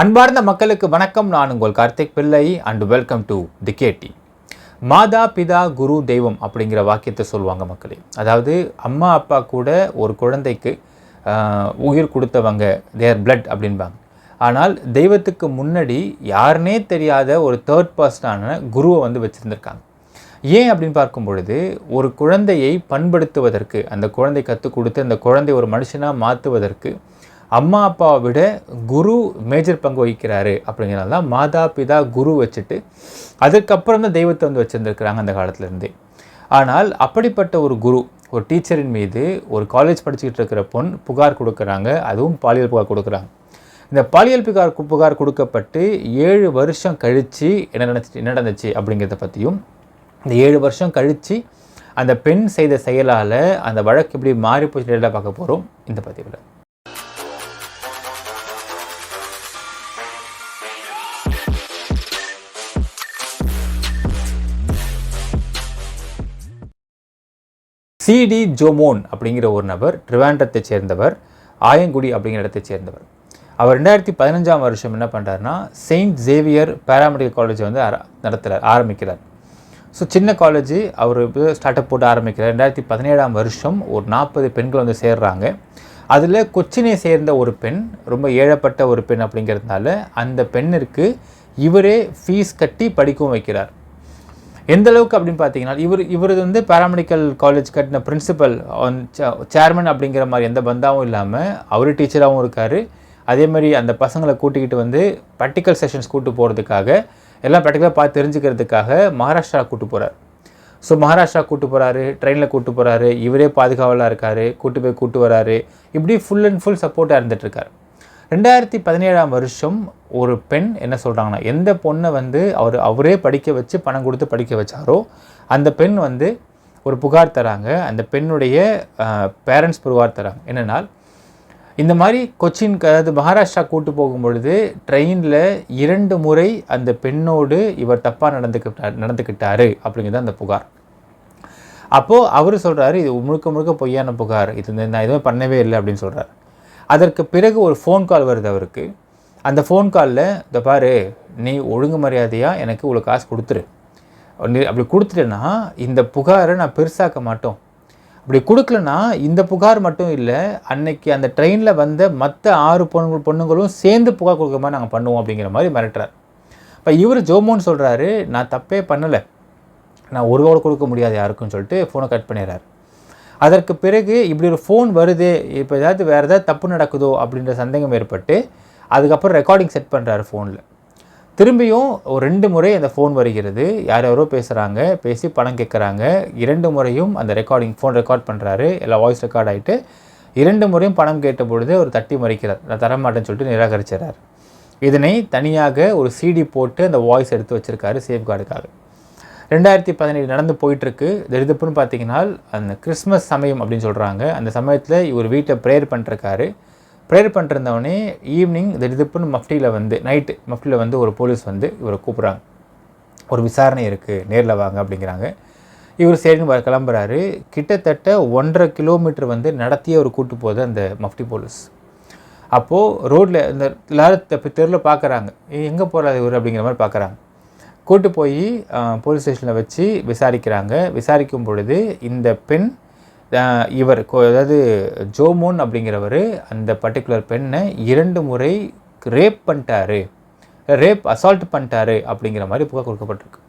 அன்பார்ந்த மக்களுக்கு வணக்கம். நான் உங்கள் Karthik Pillai. And welcome to the KD Matha Pitha Guru தெய்வம் அப்படிங்கிற வாக்கியத்தை சொல்லுவாங்க மக்களே. அதாவது அம்மா அப்பா கூட ஒரு குழந்தைக்கு உயிர் கொடுத்தவங்க தேர் பிளட் அப்படின்பாங்க ஆனால் தெய்வத்துக்கு முன்னாடி யாருனே தெரியாத ஒரு தேர்ட் பர்சனான குருவை வந்து வச்சுருந்துருக்காங்க. ஏன் அப்படின்னு பார்க்கும் பொழுது ஒரு குழந்தையை பண்படுத்துவதற்கு அந்த குழந்தை கற்றுக் கொடுத்து அந்த குழந்தை ஒரு மனுஷனாக மாற்றுவதற்கு அம்மா அப்பாவை விட குரு மேஜர் பங்கு வகிக்கிறாரு அப்படிங்கிறனால தான் மாதா பிதா குரு வச்சுட்டு அதுக்கப்புறம் தான் தெய்வத்தை வந்து வச்சுருந்துருக்குறாங்க அந்த காலத்துலேருந்தே. ஆனால் அப்படிப்பட்ட ஒரு குரு ஒரு டீச்சரின் மீது ஒரு காலேஜ் படிச்சுக்கிட்டு இருக்கிற பொண் புகார் கொடுக்குறாங்க அதுவும் பாலியல் புகார் கொடுக்குறாங்க. இந்த பாலியல் புகார் புகார் கொடுக்கப்பட்டு ஏழு வருஷம் கழித்து என்ன நடந்துச்சு என்ன நடந்துச்சு அப்படிங்கிறத பற்றியும் இந்த ஏழு வருஷம் கழித்து அந்த பெண் செய்த செயலால் அந்த வழக்கு எப்படி மாறி போச்சு பார்க்க போகிறோம் இந்த பதிவில். சிடி ஜோமோன் அப்படிங்கிற ஒரு நபர் ட்ரிவாண்டத்தை சேர்ந்தவர் ஆயங்குடி அப்படிங்கிற இடத்தை சேர்ந்தவர். அவர் ரெண்டாயிரத்தி பதினஞ்சாம் வருஷம் என்ன பண்ணுறாருன்னா செயின்ட் ஜேவியர் பேராமெடிக்கல் காலேஜ் வந்து நடத்துகிறார் ஆரம்பிக்கிறார். ஸோ சின்ன காலேஜ் அவர் ஸ்டார்ட் அப் போட்டு ஆரம்பிக்கிறார். ரெண்டாயிரத்தி பதினேழாம் வருஷம் ஒரு நாற்பது பெண்கள் வந்து சேர்றாங்க. அதில் கொச்சினை சேர்ந்த ஒரு பெண் ரொம்ப ஏழப்பட்ட ஒரு பெண் அப்படிங்கிறதுனால அந்த பெண்ணிற்கு இவரே ஃபீஸ் கட்டி படிக்கவும் வைக்கிறார். எந்த அளவுக்கு அப்படின்னு பார்த்தீங்கன்னா இவர் இவர் வந்து பேராமெடிக்கல் காலேஜ் கட்டின பிரின்சிபல் சேர்மன் அப்படிங்கிற மாதிரி எந்த பந்தாவும் இல்லாமல் அவர் டீச்சராகவும் இருக்கார். அதே மாதிரி அந்த பசங்களை கூட்டிக்கிட்டு வந்து ப்ராக்டிக்கல் செஷன்ஸ் கூட்டு போகிறதுக்காக எல்லாம் ப்ராக்டிக்கலாக பார்த்து தெரிஞ்சுக்கிறதுக்காக மகாராஷ்டிரா கூட்டு போகிறார் ஸோ மகாராஷ்டிரா கூட்டு போகிறாரு ட்ரெயினில் கூட்டு போகிறாரு இவரே பாதுகாவலாக இருக்கார் கூட்டு போய் கூட்டு வராரு. இப்படி ஃபுல் அண்ட் ஃபுல் சப்போர்ட்டாக இருந்துகிட்ருக்காரு ரெண்டாயிரத்தி பதினேழாம் வருஷம் ஒரு பெண் என்ன சொல்கிறாங்கன்னா எந்த பொண்ணை வந்து அவர் அவரே படிக்க வச்சு பணம் கொடுத்து படிக்க வச்சாரோ அந்த பெண் வந்து ஒரு புகார் தராங்க. அந்த பெண்ணுடைய பேரண்ட்ஸ் புகார் தராங்க. என்னென்னா இந்த மாதிரி கொச்சின் அதாவது மகாராஷ்டிரா கூட்டு போகும் பொழுது ட்ரெயினில் இரண்டு முறை அந்த பெண்ணோடு இவர் தப்பாக நடந்துக்கிட்டார் நடந்துக்கிட்டாரு அப்படிங்கிறது அந்த புகார். அப்போது அவர் சொல்கிறாரு இது முழுக்க முழுக்க பொய்யான புகார். இது நான் எதுவும் பண்ணவே இல்லை அப்படின்னு சொல்கிறார் அதற்கு பிறகு ஒரு ஃபோன் கால் வருது அவருக்கு. அந்த ஃபோன் காலில் இந்த பாரு நீ ஒழுங்கு மரியாதையாக எனக்கு இவ்வளோ காசு கொடுத்துரு. அப்படி கொடுத்துட்டேன்னா இந்த புகாரை நான் பெருசாக்க மாட்டோம். அப்படி கொடுக்கலனா இந்த புகார் மட்டும் இல்லை அன்னைக்கு அந்த ட்ரெயினில் வந்த மற்ற ஆறு பொண்ணு பொண்ணுங்களும் சேர்ந்து புகார் கொடுக்குற மாதிரி நாங்கள் பண்ணுவோம் அப்படிங்கிற மாதிரி மிரட்டுறார். இப்போ இவர் ஜோமோன்னு சொல்கிறாரு நான் தப்பே பண்ணலை. நான் ஒரு ரூபா கொடுக்க முடியாது யாருக்குன்னு சொல்லிட்டு ஃபோனை கட் பண்ணிடுறாரு. அதற்கு பிறகு இப்படி ஒரு ஃபோன் வருது இப்போ ஏதாவது வேறு ஏதாவது தப்பு நடக்குதோ அப்படின்ற சந்தேகம் ஏற்பட்டு அதுக்கப்புறம் ரெக்கார்டிங் செட் பண்ணுறாரு ஃபோனில் திரும்பியும் ஒரு ரெண்டு முறை அந்த ஃபோன் வருகிறது. யார் யாரோ பேசுகிறாங்க பேசி பணம் கேட்குறாங்க இரண்டு முறையும் அந்த ரெக்கார்டிங் ஃபோன் ரெக்கார்ட் பண்ணுறாரு எல்லாம் வாய்ஸ் ரெக்கார்ட் ஆகிட்டு இரண்டு முறையும் பணம் கேட்ட பொழுது ஒரு தட்டி மறைக்கிறார். நான் தரமாட்டேன்னு சொல்லிட்டு நிராகரிச்சிடறார். இதனை தனியாக ஒரு சிடி போட்டு அந்த வாய்ஸ் எடுத்து வச்சுருக்காரு சேஃப்கார்டுக்காக ரெண்டாயிரத்தி பதினேழு நடந்து போயிட்டுருக்கு. தரிதப்புன்னு பார்த்தீங்கன்னா அந்த கிறிஸ்மஸ் சமயம் அப்படின்னு சொல்கிறாங்க அந்த சமயத்தில் இவர் வீட்டை ப்ரேயர் பண்ணிருக்காரு. ப்ரேயர் பண்ணிருந்தவொடனே ஈவினிங் தரிதப்புன்னு மஃப்டியில் வந்து நைட்டு மஃப்டியில் வந்து ஒரு போலீஸ் வந்து இவரை கூப்பிட்றாங்க. ஒரு விசாரணை இருக்குது நேரில் வாங்க அப்படிங்கிறாங்க. இவர் சரின்னு கிளம்புறாரு. கிட்டத்தட்ட ஒன்றரை கிலோமீட்டர் வந்து நடத்தியே அவர் கூட்டு போகுது அந்த மஃப்டி போலீஸ். அப்போது ரோட்டில் இந்த எல்லாரும் தெருவில் பார்க்குறாங்க எங்கே போகிறாரு இவர்? அப்படிங்கிற மாதிரி பார்க்குறாங்க கூட்டு போய் போலீஸ் ஸ்டேஷனில் வச்சு விசாரிக்கிறாங்க. விசாரிக்கும் பொழுது இந்த பெண் இவர் அதாவது ஜோமோன் அப்படிங்கிறவர் அந்த பர்டிகுலர் பெண்ணை இரண்டு முறை ரேப் பண்ணிட்டாரு. ரேப் அசால்ட் பண்ணிட்டாரு அப்படிங்கிற மாதிரி புகார் கொடுக்கப்பட்டிருக்கு.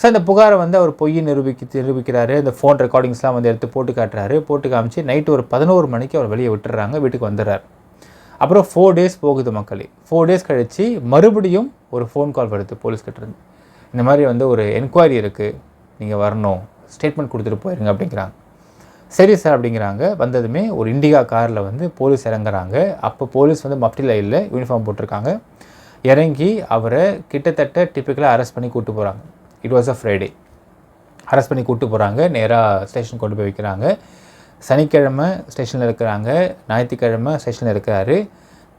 ஸோ அந்த புகாரை வந்து அவர் பொய்யை நிரூபிக்க நிரூபிக்கிறாரு. அந்த ஃபோன் ரெக்கார்டிங்ஸ்லாம் வந்து எடுத்து போட்டு காட்டுறாரு. போட்டு காமிச்சு நைட்டு ஒரு பதினோரு மணிக்கு அவர் வெளியே விட்டுறாங்க வீட்டுக்கு வந்துடுறாரு. அப்புறம் ஃபோர் டேஸ் போகுது மக்களே. ஃபோர் டேஸ் கழித்து மறுபடியும் ஒரு ஃபோன் கால் வருது போலீஸ் கிட்டேருந்து இந்த மாதிரி வந்து ஒரு என்கொயரி இருக்குது நீங்கள் வரணும். ஸ்டேட்மெண்ட் கொடுத்துட்டு போயிருங்க அப்படிங்கிறாங்க. சரி சார் அப்படிங்கிறாங்க. வந்ததுமே ஒரு இண்டிகா காரில் வந்து போலீஸ் இறங்குறாங்க. அப்போ போலீஸ் வந்து மப்டி லைனில் யூனிஃபார்ம் போட்டிருக்காங்க. இறங்கி அவரை கிட்டத்தட்ட டிப்பிக்கலாக அரெஸ்ட் பண்ணி கூப்பிட்டு போகிறாங்க it was a Friday arrest பண்ணி கூப்பிட்டு போகிறாங்க நேராக ஸ்டேஷன் கொண்டு போய் வைக்கிறாங்க. சனிக்கிழமை ஸ்டேஷனில் இருக்கிறாங்க. ஞாயிற்றுக்கிழமை ஸ்டேஷனில் இருக்கிறாரு.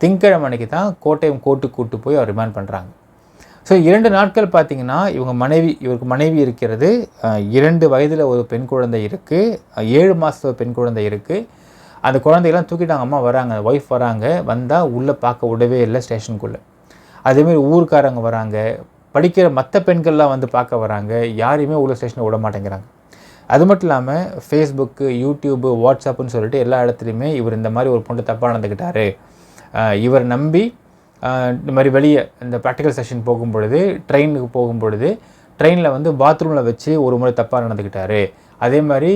திங்கக்கிழமை அன்னைக்கு தான் கோட்டயம் கோர்ட்டுக்கு கூட்டு போய் அவர் ரிமாண்ட் பண்ணுறாங்க ஸோ இரண்டு நாட்கள் பார்த்திங்கன்னா இவங்க மனைவி இவருக்கு மனைவி இருக்கிறது. இரண்டு வயதில் ஒரு பெண் குழந்தை இருக்குது ஏழு மாதத்துல ஒரு பெண் குழந்தை இருக்குது அந்த குழந்தையெல்லாம் தூக்கிட்டாங்க அம்மா வராங்க ஒய்ஃப் வராங்க. வந்தால் உள்ளே பார்க்க விடவே இல்லை ஸ்டேஷனுக்குள்ளே அதேமாரி ஊருக்காரங்க வராங்க. படிக்கிற மற்ற பெண்கள்லாம் வந்து பார்க்க வராங்க. யாரையுமே உள்ள ஸ்டேஷனில் விட மாட்டேங்கிறாங்க. அது மட்டும் இல்லாமல் ஃபேஸ்புக்கு யூடியூப்பு வாட்ஸ்அப்புன்னு சொல்லிட்டு எல்லா இடத்துலையுமே இவர் இந்த மாதிரி ஒரு பொண்ணு தப்பாக நடந்துக்கிட்டாரு இவர் நம்பி இந்த மாதிரி வெளியே இந்த ப்ராக்டிக்கல் செஷன் போகும் பொழுது ட்ரெயினுக்கு போகும் பொழுது ட்ரெயினில் வந்து பாத்ரூமில் வச்சு ஒரு முறை தப்பாக நடந்துக்கிட்டாரு. அதே மாதிரி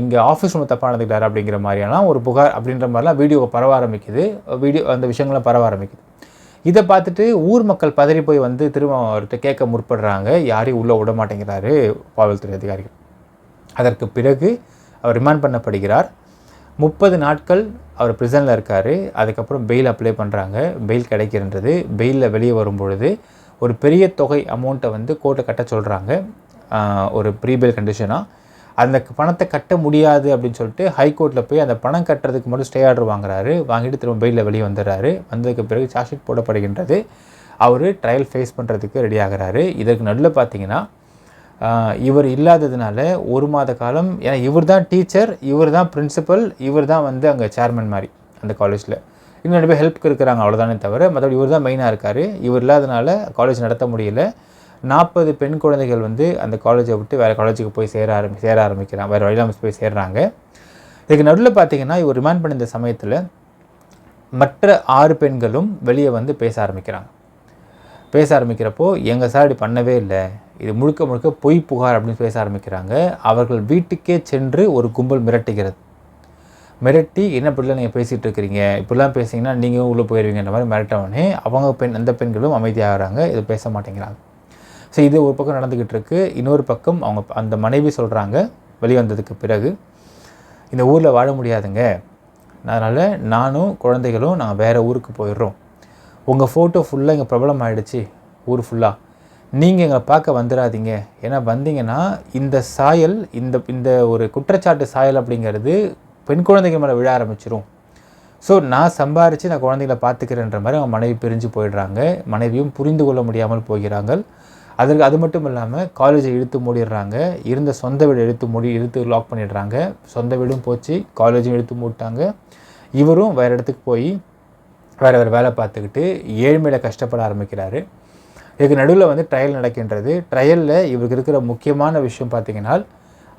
இங்கே ஆஃபீஸ் ரூமில் தப்பாக நடந்துக்கிட்டாரு அப்படிங்கிற மாதிரியெல்லாம் ஒரு புகார் அப்படின்ற மாதிரிலாம் வீடியோ பரவ ஆரம்பிக்குது. வீடியோ அந்த விஷயங்கள்லாம் பரவ ஆரம்பிக்குது. இதை பார்த்துட்டு ஊர் மக்கள் பதறி போய் வந்து திரும்ப அவர்கிட்ட கேட்க முற்படுறாங்க. யாரையும் உள்ளே விட மாட்டேங்கிறாரு காவல்துறை அதிகாரிகள். அதற்கு பிறகு அவர் ரிமாண்ட் பண்ணப்படுகிறார். முப்பது நாட்கள் அவர் ப்ரிசனில் இருக்கார். அதுக்கப்புறம் பெயில் அப்ளை பண்ணுறாங்க பெயில் கிடைக்கின்றது. பெயிலில் வெளியே வரும்பொழுது ஒரு பெரிய தொகை அமௌண்ட்டை வந்து கோர்ட்டை கட்ட சொல்கிறாங்க ஒரு ப்ரீபெயில் கண்டிஷனாக அந்த பணத்தை கட்ட முடியாது அப்படின்னு சொல்லிட்டு ஹைகோர்ட்டில் போய் அந்த பணம் கட்டுறதுக்கு மட்டும் ஸ்டே ஆர்டர் வாங்குறாரு. வாங்கிட்டு திரும்ப பெயிலில் வெளியே வந்துடுறாரு. வந்ததுக்கு பிறகு சார்ஜ் ஷீட் போடப்படுகின்றது. அவர் ட்ரையல் ஃபேஸ் பண்ணுறதுக்கு ரெடி ஆகிறாரு. இதற்கு நடுவில் பார்த்தீங்கன்னா இவர் இல்லாததுனால ஒரு மாத காலம் ஏன்னா இவர் தான் டீச்சர் இவர் தான் பிரின்சிபல் இவர் தான் வந்து அங்கே சேர்மன் மாதிரி அந்த காலேஜில் இன்னும் ரெண்டு பேர் ஹெல்ப்க்கு இருக்கிறாங்க அவ்வளோதானே தவிர மற்றபடி இவர் தான் மெயினாக இருக்கார். இவர் இல்லாதனால காலேஜ் நடத்த முடியல. நாற்பது பெண் குழந்தைகள் வந்து அந்த காலேஜை விட்டு வேறு காலேஜுக்கு போய் சேர ஆரம்பி சேர ஆரம்பிக்கிறாங்க. வேறு வழியில் போய் சேர்றாங்க. இதுக்கு நடுவில் பார்த்தீங்கன்னா இவர் ரிமாண்ட் பண்ணியிருந்த சமயத்தில் மற்ற ஆறு பெண்களும் வெளியே வந்து பேச ஆரம்பிக்கிறாங்க. பேச ஆரம்பிக்கிறப்போ எங்கள் சார் இப்படி பண்ணவே இல்லை. இது முழுக்க முழுக்க பொய் புகார் அப்படின்னு பேச ஆரம்பிக்கிறாங்க. அவர்கள் வீட்டுக்கே சென்று ஒரு கும்பல் மிரட்டுகிறது. மிரட்டி என்ன இப்படிலாம் நீங்கள் பேசிகிட்டு இருக்கிறீங்க? இப்படிலாம் பேசிங்கன்னா நீங்கள் உள்ளே போயிடுவீங்கன்ற மாதிரி மிரட்டவனே அவங்க பெண் அந்த பெண்களும் அமைதியாகிறாங்க. இது பேச மாட்டேங்கிறாங்க. ஸோ இது ஒரு பக்கம் நடந்துக்கிட்டு இருக்குது இன்னொரு பக்கம் அவங்க அந்த மனைவி சொல்கிறாங்க வெளிவந்ததுக்கு பிறகு இந்த ஊரில் வாழ முடியாதுங்க. அதனால் நானும் குழந்தைகளும் நாங்கள் வேறு ஊருக்கு போயிடுறோம். உங்கள் ஃபோட்டோ ஃபுல்லாக இங்கே பிரபலம் ஆகிடுச்சு ஊர் ஃபுல்லாக நீங்கள் எங்களை பார்க்க வந்துடாதீங்க. ஏன்னா வந்தீங்கன்னா இந்த சாயல் இந்த இந்த ஒரு குற்றச்சாட்டு சாயல் அப்படிங்கிறது பெண் குழந்தைங்க மேலே விழ ஆரம்பிச்சிரும். ஸோ நான் சம்பாரித்து நான் குழந்தைங்கள பார்த்துக்கிறேன்ற மாதிரி அவங்க மனைவி பிரிஞ்சு போயிடுறாங்க. மனைவியும் புரிந்து கொள்ள முடியாமல் போகிறாங்க. அதற்கு அது மட்டும் இல்லாமல் காலேஜை இழுத்து மூடிடுறாங்க. இருந்த சொந்த வீடு இழுத்து மூடி இழுத்து லாக் பண்ணிடுறாங்க. சொந்த வீடும் போச்சு காலேஜும் இழுத்து மூட்டாங்க இவரும் வேறு இடத்துக்கு போய் வேறு வேறு வேலை பார்த்துக்கிட்டு ஏழ்மையில் கஷ்டப்பட ஆரம்பிக்கிறாரு. இதுக்கு நடுவில் வந்து ட்ரையல் நடக்கின்றது. ட்ரையலில் இவருக்கு இருக்கிற முக்கியமான விஷயம் பார்த்திங்கன்னா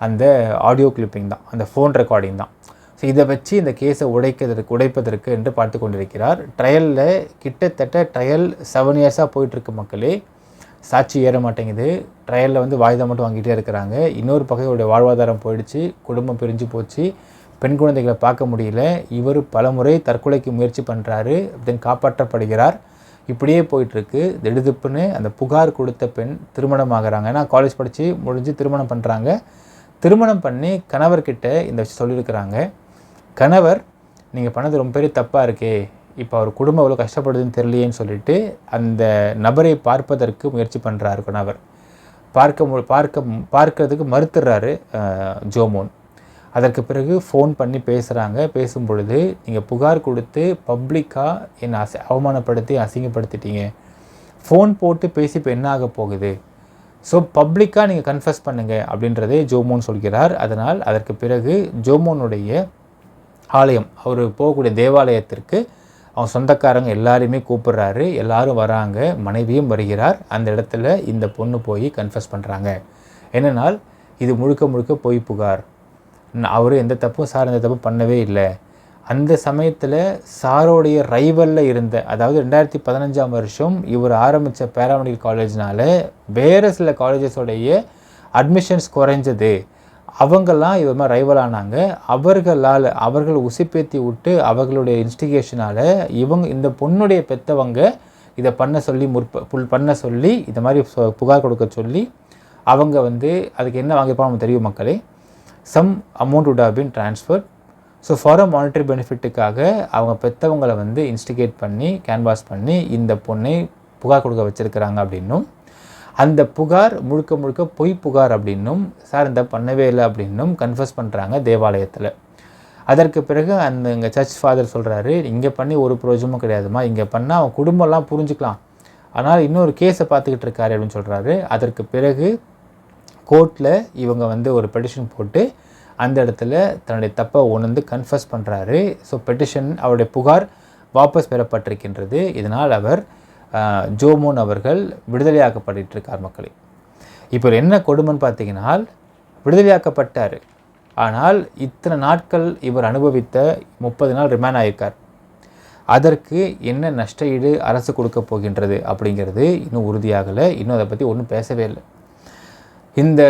அந்த ஆடியோ கிளிப்பிங் தான் அந்த ஃபோன் ரெக்கார்டிங் தான். ஸோ இதை வச்சு இந்த கேஸை உடைக்கிறதுக்கு உடைப்பதற்கு என்று பார்த்து கொண்டிருக்கிறார். ட்ரையலில் கிட்டத்தட்ட ட்ரையல் செவன் இயர்ஸாக போயிட்டுருக்கு மக்களே. சாட்சி ஏற மாட்டேங்குது. ட்ரையலில் வந்து வாய்தா மட்டும் வாங்கிட்டே இருக்கிறாங்க. இன்னொரு பகையோடைய வாழ்வாதாரம் போயிடுச்சு. குடும்பம் பிரிஞ்சு போச்சு. பெண் குழந்தைகளை பார்க்க முடியல. இவர் பலமுறை தற்கொலைக்கு முயற்சி பண்ணுறாரு தென் காப்பாற்றப்படுகிறார். இப்படியே போயிட்டுருக்கு. திடுதுப்புன்னு அந்த புகார் கொடுத்த பெண் திருமணம் ஆகிறாங்க ஏன்னா காலேஜ் படித்து முடிஞ்சு திருமணம் பண்ணுறாங்க திருமணம் பண்ணி கணவர்கிட்ட இந்த விஷயம் சொல்லியிருக்கிறாங்க. கணவர் நீங்கள் பண்ணது ரொம்ப பெரிய தப்பாக இருக்கே. இப்போ அவர் குடும்பம் அவ்வளோ கஷ்டப்படுதுன்னு தெரியலையேன்னு சொல்லிட்டு அந்த நபரை பார்ப்பதற்கு முயற்சி பண்ணுறாரு கணவர். பார்க்க பார்க்க பார்க்கறதுக்கு மறுத்துடுறாரு ஜோமோன். அதற்கு பிறகு ஃபோன் பண்ணி பேசுகிறாங்க பேசும் பொழுது நீங்கள் புகார் கொடுத்து பப்ளிக்காக என்னை அசை அவமானப்படுத்தி அசிங்கப்படுத்திட்டீங்க. ஃபோன் போட்டு பேசி இப்போ என்ன ஆக போகுது? ஸோ பப்ளிக்காக நீங்கள் கன்ஃபஸ் பண்ணுங்கள் அப்படின்றதே ஜோமோன் சொல்கிறார். அதனால் அதற்கு பிறகு ஜோமோனுடைய ஆலயம் அவர் போகக்கூடிய தேவாலயத்திற்கு அவன் சொந்தக்காரங்க எல்லாரையுமே கூப்பிடுறாரு. எல்லாரும் வராங்க. மனைவியும் வருகிறார். அந்த இடத்துல இந்த பொண்ணு போய் கன்ஃபஸ் பண்ணுறாங்க என்னென்னால் இது முழுக்க முழுக்க பொய் புகார். அவர் எந்த தப்பும் சார் எந்த தப்பும் பண்ணவே இல்லை. அந்த சமயத்தில் சாரோடைய ரைவலில் இருந்த அதாவது ரெண்டாயிரத்தி பதினஞ்சாம் வருஷம் இவர் ஆரம்பித்த பேராமெடிக்கல் காலேஜ்னால வேறு சில காலேஜஸோடைய அட்மிஷன்ஸ் குறைஞ்சது. அவங்கெல்லாம் இவர் மாதிரி ரைவல் ஆனாங்க. அவர்களால் அவர்கள் உசிப்பேத்தி விட்டு அவர்களுடைய இன்ஸ்டிகேஷனால் இவங்க இந்த பொண்ணுடைய பெற்றவங்க இதை பண்ண சொல்லி முற்ப புல் பண்ண சொல்லி இந்த மாதிரி புகார் கொடுக்க சொல்லி அவங்க வந்து அதுக்கு என்ன வாங்கியிருப்பாங்க தெரியும் மக்களே? Some amount would have been transfer so for a monetary பெனிஃபிட்டுக்காக அவங்க பெற்றவங்களை வந்து இன்ஸ்டிகேட் பண்ணி கேன்வாஸ் பண்ணி இந்த பொண்ணை புகார் கொடுக்க வச்சுருக்கிறாங்க அப்படின்னும். அந்த புகார் முழுக்க முழுக்க பொய் புகார் அப்படின்னும் சார் இந்த பண்ணவே இல்லை அப்படின்னும் கன்ஃபர்ஸ் பண்ணுறாங்க தேவாலயத்தில். அதற்கு பிறகு அந்த இங்கே சர்ச் ஃபாதர் சொல்கிறாரு இங்கே பண்ணி ஒரு பிரயோஜனமும் கிடையாதுமா இங்கே பண்ணால் அவன் குடும்பம்லாம் புரிஞ்சுக்கலாம். ஆனால் இன்னொரு கேஸை பார்த்துக்கிட்டு இருக்காரு அப்படின்னு சொல்கிறாரு அதற்கு பிறகு கோர்ட்டில் இவங்க வந்து ஒரு பெட்டிஷன் போட்டு அந்த இடத்துல தன்னுடைய தப்பை உணர்ந்து கன்ஃபர்ஸ் பண்ணுறாரு ஸோ பெட்டிஷன் அவருடைய புகார் வாபஸ் பெறப்பட்டிருக்கின்றது. இதனால் அவர் ஜோமோன் அவர்கள் விடுதலையாக்கப்பட்டு இருக்கார் மக்களே. இப்போ என்ன கொடுமைன்னு பார்த்தீங்கன்னா விடுதலையாக்கப்பட்டார். ஆனால் இத்தனை நாட்கள் இவர் அனுபவித்த முப்பது நாள் ரிமாண்ட் ஆகியிருக்கார் அதற்கு என்ன நஷ்ட ஈடு அரசு கொடுக்க போகின்றது அப்படிங்கிறது இன்னும் உறுதியாகலை. இன்னும் அதை பற்றி ஒன்றும் பேசவே இல்லை. இந்த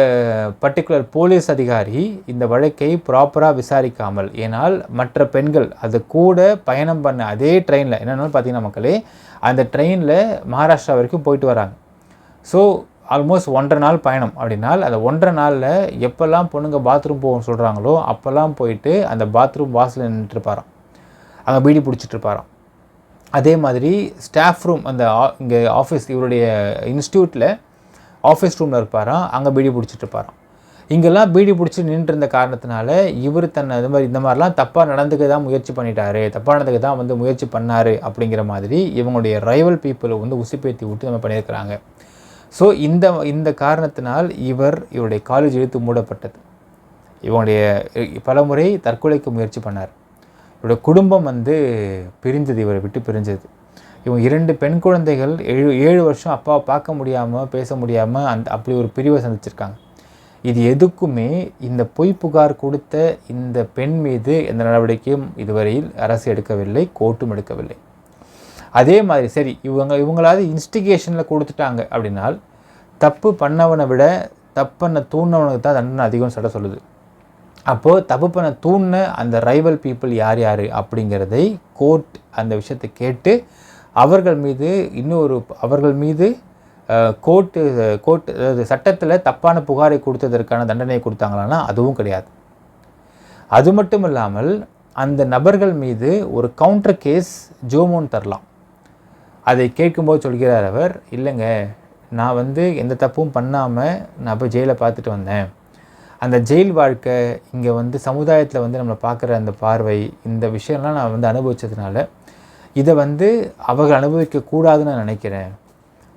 பர்டிகுலர் போலீஸ் அதிகாரி இந்த வழக்கை ப்ராப்பராக விசாரிக்காமல் ஏனால் மற்ற பெண்கள் அது கூட பயணம் பண்ண அதே ட்ரெயினில் என்னென்னு பார்த்தீங்கன்னா மக்களே அந்த ட்ரெயினில் மகாராஷ்டிரா வரைக்கும் போயிட்டு வராங்க. ஸோ ஆல்மோஸ்ட் ஒன்றரை நாள் பயணம். அப்படின்னால் அந்த ஒன்றரை நாளில் எப்போல்லாம் பொண்ணுங்க பாத்ரூம் போகணும்னு சொல்கிறாங்களோ அப்போல்லாம் போயிட்டு அந்த பாத்ரூம் வாசலில் நின்றுட்டுருப்பாராம். அங்கே பீடி பிடிச்சிட்ருப்பாராம் அதே மாதிரி ஸ்டாஃப் ரூம் அந்த இங்கே ஆஃபீஸ் இவருடைய இன்ஸ்டியூட்டில் ஆஃபீஸ் ரூமில் இருப்பாராம் அங்கே பீடி பிடிச்சிட்டு இருப்பாராம். இங்கெல்லாம் பீடி பிடிச்சி நின்று இருந்த காரணத்தினால இவர் தன்னை இது மாதிரி இந்த மாதிரிலாம் தப்பாக நடந்துக்க தான் முயற்சி பண்ணிட்டாரு தப்பாக நடந்துக்க தான் வந்து முயற்சி பண்ணார் அப்படிங்கிற மாதிரி இவங்களுடைய ரைவல் பீப்புளை வந்து உசுப்பேற்றி விட்டு நம்ம பண்ணியிருக்கிறாங்க. ஸோ இந்த இந்த காரணத்தினால் இவர் இவருடைய காலேஜ் எழுத்து மூடப்பட்டது. இவனுடைய பலமுறை தற்கொலைக்கு முயற்சி பண்ணார். இவருடைய குடும்பம் வந்து பிரிஞ்சது இவரை விட்டு பிரிஞ்சது. இவங்க இரண்டு பெண் குழந்தைகள் ஏழு ஏழு வருஷம் அப்பாவை பார்க்க முடியாமல் பேச முடியாமல் அந்த அப்படி ஒரு பிரிவை சந்திச்சிருக்காங்க. இது எதுக்குமே இந்த பொய் புகார் கொடுத்த இந்த பெண் மீது எந்த நடவடிக்கையும் இதுவரையில் அரசு எடுக்கவில்லை கோர்ட்டும் எடுக்கவில்லை. அதே மாதிரி சரி இவங்க இவங்களாவது இன்ஸ்டிகேஷனில் கொடுத்துட்டாங்க அப்படின்னால் தப்பு பண்ணவனை விட தப்பண்ண தூண்டவனுக்கு தான் தண்டனை அதிகம் சொல்ல சொல்லுது. அப்போது தப்பு பண்ண தூண்ண அந்த ரைவல் பீப்புள் யார் யார் அப்படிங்கிறதை கோர்ட் அந்த விஷயத்தை கேட்டு அவர்கள் மீது இன்னொரு அவர்கள் மீது கோர்ட்டு கோர்ட் அதாவது சட்டத்தில் தப்பான புகாரை கொடுத்ததற்கான தண்டனையை கொடுத்தாங்களான்னா அதுவும் கிடையாது. அது மட்டும் இல்லாமல் அந்த நபர்கள் மீது ஒரு கவுண்டர் கேஸ் ஜோமோன் தரலாம். அதை கேட்கும்போது சொல்கிறார் அவர் இல்லைங்க நான் வந்து எந்த தப்பும் பண்ணாமல் நான் போய் ஜெயிலை பார்த்துட்டு வந்தேன். அந்த ஜெயில் வாழ்க்கை இங்கே வந்து சமுதாயத்தில் வந்து நம்மளை பார்க்குற அந்த பார்வை இந்த விஷயம்லாம் நான் வந்து அனுபவித்ததுனால இதை வந்து அவர்கள் அனுபவிக்கக்கூடாதுன்னு நான் நினைக்கிறேன்.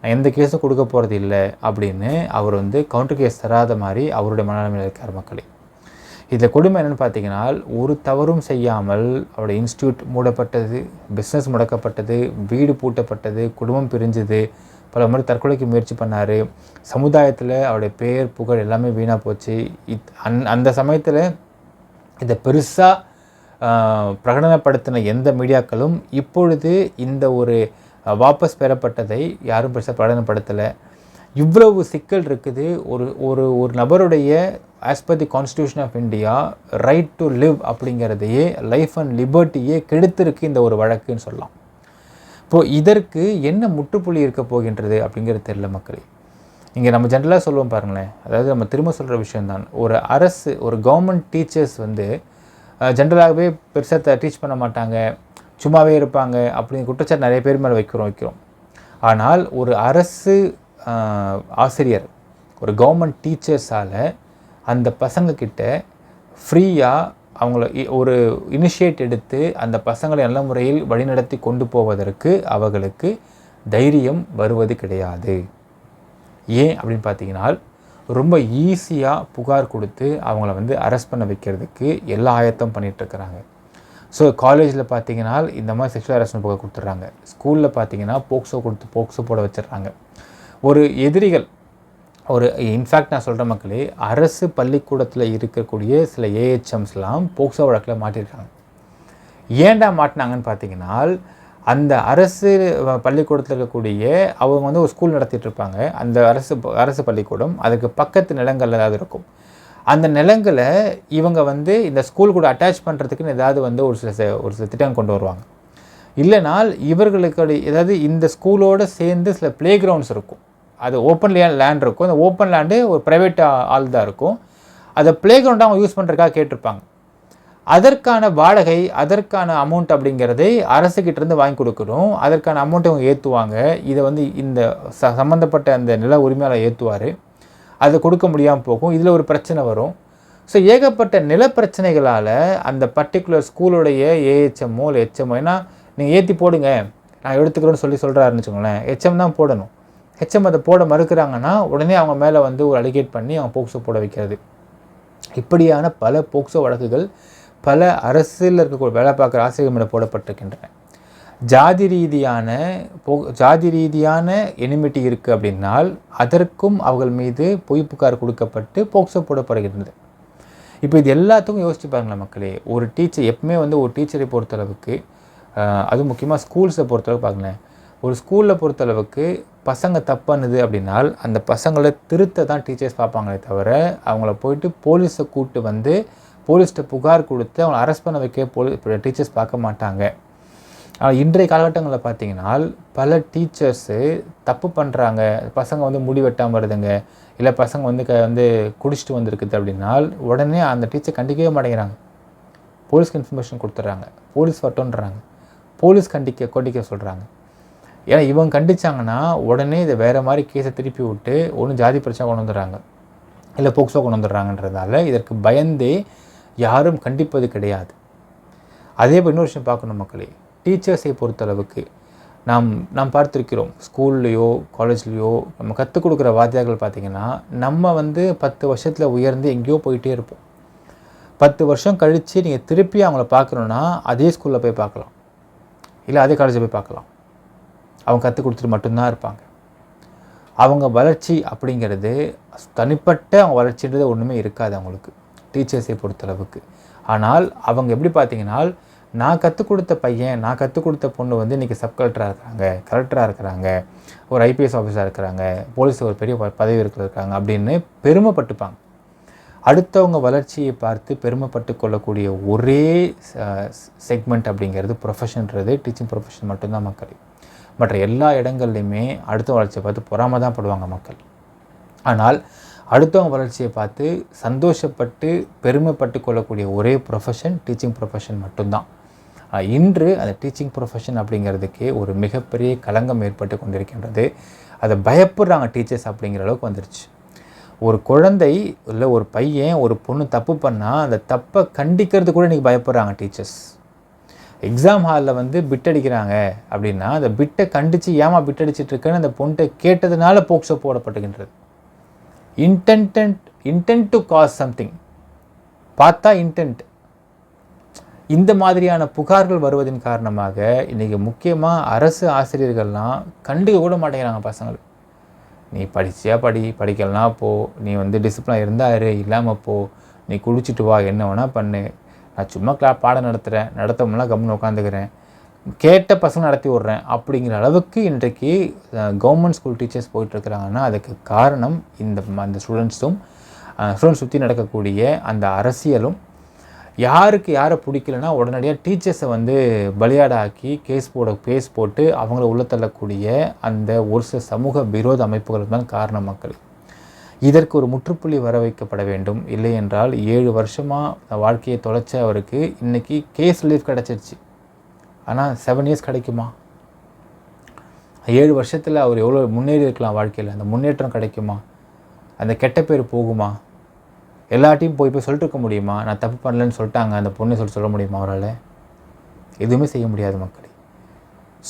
நான் எந்த கேஸும் கொடுக்க போகிறது இல்லை அப்படின்னு அவர் வந்து கவுண்டர் கேஸ் தராத மாதிரி அவருடைய மனநிலையில் இருக்கார் மக்களே. இதில் கொடுமை என்னென்னு பார்த்தீங்கன்னா ஒரு தவறும் செய்யாமல் அவருடைய இன்ஸ்டியூட் மூடப்பட்டது பிஸ்னஸ் முடக்கப்பட்டது வீடு பூட்டப்பட்டது குடும்பம் பிரிஞ்சுது பல முறை தற்கொலைக்கு முயற்சி பண்ணார் சமுதாயத்தில் அவருடைய பேர் புகழ் எல்லாமே வீணாக போச்சு. இத் அந் அந்த சமயத்தில் இதை பெருசாக பிரகடனப்படுத்தின எந்த மீடியாக்களும் இப்பொழுது இந்த ஒரு வாபஸ் பெறப்பட்டதை யாரும் பெருசாக பிரகடனப்படுத்தலை. இவ்வளவு சிக்கல் இருக்குது. ஒரு ஒரு ஒரு நபருடைய as per the constitution of India right to live அப்படிங்கிறதையே life and லிபர்ட்டியே கெடுத்திருக்கு இந்த ஒரு வழக்குன்னு சொல்லலாம். இப்போது இதற்கு என்ன முற்றுப்புள்ளி இருக்க போகின்றது அப்படிங்கிறது தெரியல மக்களே. இங்கே நம்ம ஜென்ரலாக சொல்லுவோம் பாருங்களேன். அதாவது நம்ம திரும்ப சொல்கிற விஷயம்தான். ஒரு அரசு ஒரு கவர்மெண்ட் டீச்சர்ஸ் வந்து ஜென்ரலாகவே பெருசாக டீச் பண்ண மாட்டாங்க. சும்மாவே இருப்பாங்க அப்படின்னு குற்றச்சாட்டு நிறைய பேர் மேலே வைக்கிறோம் வைக்கிறோம். ஆனால் ஒரு அரசு ஆசிரியர் ஒரு கவர்மெண்ட் டீச்சர்ஸால் அந்த பசங்கக்கிட்ட ஃப்ரீயாக அவங்கள ஒரு இனிஷியேட் எடுத்து அந்த பசங்களை நல்ல முறையில் வழிநடத்தி கொண்டு போவதற்கு அவர்களுக்கு தைரியம் வருவது கிடையாது. ஏன் அப்படின்னு பார்த்தீங்கன்னா ரொம்ப ஈஸியாக புகார் கொடுத்து அவங்கள வந்து அரெஸ்ட் பண்ண வைக்கிறதுக்கு எல்லா ஆயத்தம் பண்ணிகிட்ருக்குறாங்க ஸோ காலேஜில் பார்த்தீங்கன்னா இந்த மாதிரி செக்ஷுவல் ஹராஸ்மெண்ட் புகார் கொடுத்துட்றாங்க. ஸ்கூலில் பார்த்தீங்கன்னா போக்சோ கொடுத்து போக்சோ போட வச்சிடுறாங்க. ஒரு எதிரிகள் ஒரு இன்ஃபேக்ட் நான் சொல்கிற மக்களே அரசு பள்ளிக்கூடத்தில் இருக்கக்கூடிய சில ஏஹெச்எம்ஸ்லாம் போக்சோ வழக்கில் மாட்டியிருக்காங்க ஏன்டா மாட்டினாங்கன்னு பார்த்தீங்கன்னா அந்த அரசு பள்ளிக்கூடத்தில் இருக்கக்கூடிய அவங்க வந்து ஒரு ஸ்கூல் நடத்திட்டு இருப்பாங்க. அந்த அரசு அரசு பள்ளிக்கூடம் அதுக்கு பக்கத்து நிலங்கள் ஏதாவது இருக்கும். அந்த நிலங்களை இவங்க வந்து இந்த ஸ்கூல் கூட அட்டாச் பண்ணுறதுக்குன்னு ஏதாவது வந்து ஒரு சில ஒரு சில திட்டம் கொண்டு வருவாங்க. இல்லைனால் இவர்களுக்கு ஏதாவது இந்த ஸ்கூலோடு சேர்ந்து சில ப்ளே கிரவுண்ட்ஸ் இருக்கும். அது ஓப்பன் லேண்ட் இருக்கும் அந்த ஓப்பன் லேண்டு ஒரு ப்ரைவேட் ஆள் தான் இருக்கும். அதை ப்ளே கிரவுண்டாக அவங்க யூஸ் பண்ணுறதுக்காக கேட்டிருப்பாங்க. அதற்கான வாடகை அதற்கான அமௌண்ட் அப்படிங்கிறதை அரசுக்கிட்டேருந்து வாங்கி கொடுக்கணும். அதற்கான அமௌண்ட்டை அவங்க ஏற்றுவாங்க இதை வந்து இந்த ச சம்மந்தப்பட்ட அந்த நில உரிமையாளர் ஏற்றுவார் அதை கொடுக்க முடியாமல் போகும். இதில் ஒரு பிரச்சனை வரும். ஸோ ஏகப்பட்ட நில பிரச்சனைகளால் அந்த பர்டிகுலர் ஸ்கூலுடைய ஏஹெச்எம்மோ இல்லை ஹெச்எம்ஓ ஏன்னா நீங்கள் ஏற்றி போடுங்க. நான் எடுத்துக்கிறேன்னு சொல்லி சொல்கிறாருன்னு வச்சுக்கோங்களேன். ஹெச்எம் தான் போடணும். ஹெச்எம் அதை போட மறுக்கிறாங்கன்னா உடனே அவங்க மேலே வந்து ஒரு அலிகேட் பண்ணி அவங்க போக்சோ போட வைக்கிறது. இப்படியான பல போக்சோ வழக்குகள் பல அரசில் இருக்கக்கூடிய வேலை பார்க்குற ஆசிரியர் மேலே போடப்பட்டிருக்கின்றன. ஜாதி ரீதியான போ ஜாதி ரீதியான எனிமிட்டி இருக்குது அப்படின்னால் அதற்கும் அவர்கள் மீது பொய் புகார் கொடுக்கப்பட்டு போக்சோ போடப்படுகின்றது. இப்போ இது எல்லாத்துக்கும் யோசிச்சு பாருங்களேன் மக்களே ஒரு டீச்சர் எப்பவுமே வந்து ஒரு டீச்சரை பொறுத்தளவுக்கு அதுவும் முக்கியமாக ஸ்கூல்ஸை பொறுத்தளவுக்கு பாருங்களேன். ஒரு ஸ்கூலில் பொறுத்தளவுக்கு பசங்க தப்பானுது அப்படின்னால் அந்த பசங்களை திருத்த தான் டீச்சர்ஸ் பார்ப்பாங்களே தவிர அவங்கள போயிட்டு போலீஸை கூப்பிட்டு வந்து போலீஸ்கிட்ட புகார் கொடுத்து அவங்கள அரெஸ்ட் பண்ண வைக்க போலீ டீச்சர்ஸ் பார்க்க மாட்டாங்க. ஆனால் இன்றைய காலகட்டங்களில் பார்த்தீங்கன்னா பல டீச்சர்ஸு தப்பு பண்ணுறாங்க பசங்க வந்து முடி வெட்டாமல் வருதுங்க. இல்லை பசங்க வந்து க வந்து குடிச்சிட்டு வந்திருக்குது அப்படின்னா உடனே அந்த டீச்சர் கண்டிக்கவே மாட்டேங்கிறாங்க. போலீஸ்க்கு இன்ஃபர்மேஷன் கொடுத்துட்றாங்க. போலீஸ் வரட்டுன்றாங்க போலீஸ் கண்டிக்க கொண்டிக்க சொல்கிறாங்க ஏன்னா இவங்க கண்டிச்சாங்கன்னா உடனே இதை வேறு மாதிரி கேஸை திருப்பி விட்டு ஒன்று ஜாதி பிரச்சனை கொண்டு வந்துடுறாங்க. இல்லை போக்சோ கொண்டு வந்துடுறாங்கன்றதால இதற்கு பயந்தே யாரும் கண்டிப்பது கிடையாது. அதே போல் இன்னொரு விஷயம் பார்க்கணும் மக்களே. டீச்சர்ஸை பொறுத்தளவுக்கு நாம் நாம் பார்த்துருக்கிறோம். ஸ்கூல்லையோ காலேஜ்லேயோ நம்ம கற்றுக் கொடுக்குற வாத்தியார்கள் பார்த்திங்கன்னா நம்ம வந்து பத்து வருஷத்தில் உயர்ந்து எங்கேயோ போயிட்டே இருப்போம். பத்து வருஷம் கழித்து நீங்கள் திருப்பி அவங்கள பார்க்கணுன்னா அதே ஸ்கூலில் போய் பார்க்கலாம். இல்லை அதே காலேஜில் போய் பார்க்கலாம். அவங்க கற்றுக் கொடுத்துட்டு மட்டும்தான் இருப்பாங்க. அவங்க வளர்ச்சி அப்படிங்கிறது தனிப்பட்ட அவங்க வளர்ச்சின்றது ஒன்றுமே இருக்காது அவங்களுக்கு. டீச்சர்ஸை பொறுத்தளவுக்கு. ஆனால் அவங்க எப்படி பார்த்தீங்கன்னா நான் கற்றுக் கொடுத்த பையன் நான் கற்றுக் கொடுத்த பொண்ணு வந்து இன்றைக்கி சப் கலெக்டராக இருக்கிறாங்க கலெக்டராக இருக்கிறாங்க ஒரு ஐபிஎஸ் ஆஃபீஸராக இருக்கிறாங்க போலீஸ் ஒரு பெரிய பதவி இருக்கிறாங்க அப்படின்னு பெருமைப்பட்டுப்பாங்க. அடுத்தவங்க வளர்ச்சியை பார்த்து பெருமைப்பட்டு கொள்ளக்கூடிய ஒரே செக்மெண்ட் அப்படிங்கிறது ப்ரொஃபஷன்றது டீச்சிங் ப்ரொஃபஷன் மட்டும்தான் மக்கள். மற்ற எல்லா இடங்கள்லையுமே அடுத்த வளர்ச்சியை பார்த்து பொறாம தான் படுவாங்க மக்கள். ஆனால் அடுத்தவங்க வளர்ச்சியை பார்த்து சந்தோஷப்பட்டு பெருமைப்பட்டு கொள்ளக்கூடிய ஒரே ப்ரொஃபஷன் டீச்சிங் ப்ரொஃபஷன் மட்டும்தான். இன்று அந்த டீச்சிங் ப்ரொஃபஷன் அப்படிங்கிறதுக்கே ஒரு மிகப்பெரிய களங்கம் ஏற்பட்டு கொண்டிருக்கின்றது. அதை பயப்படுறாங்க டீச்சர்ஸ் அப்படிங்கிற அளவுக்கு வந்துருச்சு. ஒரு குழந்தை இல்லை ஒரு பையன் ஒரு பொண்ணு தப்பு பண்ணால் அந்த தப்பை கண்டிக்கிறது கூட இன்றைக்கி பயப்படுறாங்க டீச்சர்ஸ் எக்ஸாம் ஹாலில் வந்து பிட் அடிக்கிறாங்க அப்படின்னா அந்த பிட்டை கண்டித்து ஏமா பிட் அடிச்சிட்ருக்குன்னு அந்த பொண்ணை கேட்டதுனால POCSO போடப்பட்டுகின்றது intended intent to cause something பார்த்தா இன்டென்ட் இந்த மாதிரியான புகார்கள் வருவதன் காரணமாக இன்றைக்கி முக்கியமாக அரசு ஆசிரியர்கள்லாம் கண்டுக்க கூட மாட்டேங்கிறாங்க பசங்கள். நீ படிச்சியா படி படிக்கலனா போ நீ வந்து டிசிப்ளின் இருந்தா இல்லாமல் போ நீ குடிச்சிட்டு வா என்ன வேணால் பண்ணு. நான் சும்மா கிளா பாடம் நடத்துகிறேன் நடத்தமுன்னா கம்முன்னு உட்காந்துக்கிறேன். கேட்ட பசங்க நடத்தி விட்றேன் அப்படிங்கிற அளவுக்கு இன்றைக்கு கவர்மெண்ட் ஸ்கூல் டீச்சர்ஸ் போயிட்டுருக்கிறாங்கன்னா அதுக்கு காரணம் இந்த அந்த ஸ்டூடெண்ட்ஸும் ஸ்டூடெண்ட்ஸ் சுற்றி நடக்கக்கூடிய அந்த அரசியலும் யாருக்கு யாரை பிடிக்கலனா உடனடியாக டீச்சர்ஸை வந்து பலியாட ஆக்கி கேஸ் போட கேஸ் போட்டு அவங்கள உள்ள தள்ளக்கூடிய அந்த ஒரு சில சமூக விரோத அமைப்புகள் தான் காரணம் மக்கள். இதற்கு ஒரு முற்றுப்புள்ளி வர வைக்கப்பட வேண்டும். இல்லை என்றால் ஏழு வருஷமாக வாழ்க்கையை தொலைச்ச அவருக்கு இன்றைக்கி கேஸ் ரிலீஃப் கிடச்சிருச்சு. ஆனால் செவன் இயர்ஸ் கிடைக்குமா? ஏழு வருஷத்தில் அவர் எவ்வளோ முன்னேறி இருக்கலாம் வாழ்க்கையில். அந்த முன்னேற்றம் கிடைக்குமா? அந்த கெட்ட பேர் போகுமா? எல்லாட்டையும் போய் போய் சொல்லிட்டு இருக்க முடியுமா? நான் தப்பு பண்ணலன்னு சொல்லிட்டாங்க. அந்த பொண்ணை சொல்லி சொல்ல முடியுமா அவரால்? எதுவுமே செய்ய முடியாது மக்களே.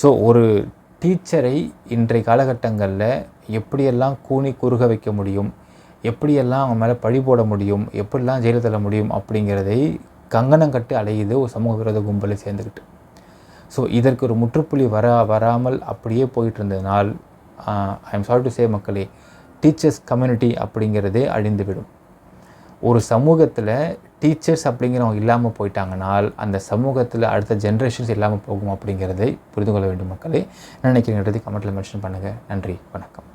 ஸோ ஒரு டீச்சரை இன்றைய காலகட்டங்களில் எப்படியெல்லாம் கூனி குறுக வைக்க முடியும்? எப்படியெல்லாம் அவங்க மேலே பழி போட முடியும்? எப்படிலாம் ஜெயிலில் தள்ள முடியும்? அப்படிங்கிறதை கங்கணம் கட்டு அலையுது ஒரு சமூக விரோத கும்பலை சேர்ந்துக்கிட்டு ஸோ இதற்கு ஒரு முற்றுப்புள்ளி வரா வராமல் அப்படியே போயிட்டுருந்ததுனால் I am sorry to say மக்களே டீச்சர்ஸ் கம்யூனிட்டி அப்படிங்கிறதே அழிந்துவிடும். ஒரு சமூகத்தில் டீச்சர்ஸ் அப்படிங்கிறவங்க இல்லாமல் போயிட்டாங்கனால் அந்த சமூகத்தில் அடுத்த ஜென்ரேஷன்ஸ் இல்லாமல் போகும் அப்படிங்கிறதை புரிந்து கொள்ள வேண்டும் மக்களே. என்ன நினைக்கிறீங்கிறதை கமெண்ட்டில் மென்ஷன் பண்ணுங்கள் நன்றி. வணக்கம்.